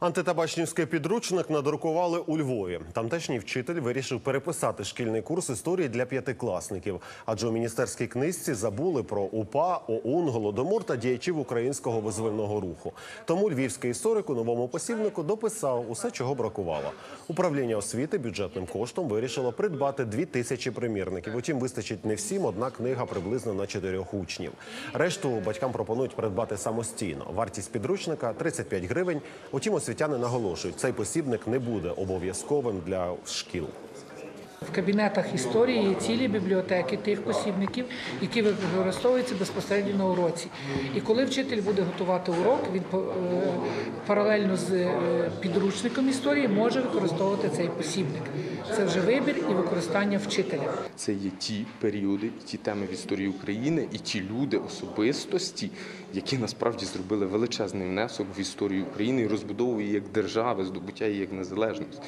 Антитабачнівський підручник надрукували у Львові. Тамтешній вчитель вирішив переписати шкільний курс історії для п'ятикласників. Адже у міністерській книжці забули про УПА, ОУН, Голодомор та діячів українського визвольного руху. Тому львівський історик у новому посібнику дописав усе, чого бракувало. Управління освіти бюджетним коштом вирішило придбати дві тисячі примірників. Утім, вистачить не всім. Одна книга приблизно на чотирьох учнів. Решту батькам пропонують придбати самостійно. Вартість підручника 35 гривень. Утім, освітяни наголошують, цей посібник не буде обов'язковим для шкіл. В кабінетах історії є цілі бібліотеки тих посібників, які використовуються безпосередньо на уроці. І коли вчитель буде готувати урок, він е, паралельно з е, підручником історії може використовувати цей посібник. Це вже вибір і використання вчителя. Це є ті періоди, ті теми в історії України, і ті люди, особистості, які насправді зробили величезний внесок в історію України і розбудову її як держави, здобуття її як незалежність.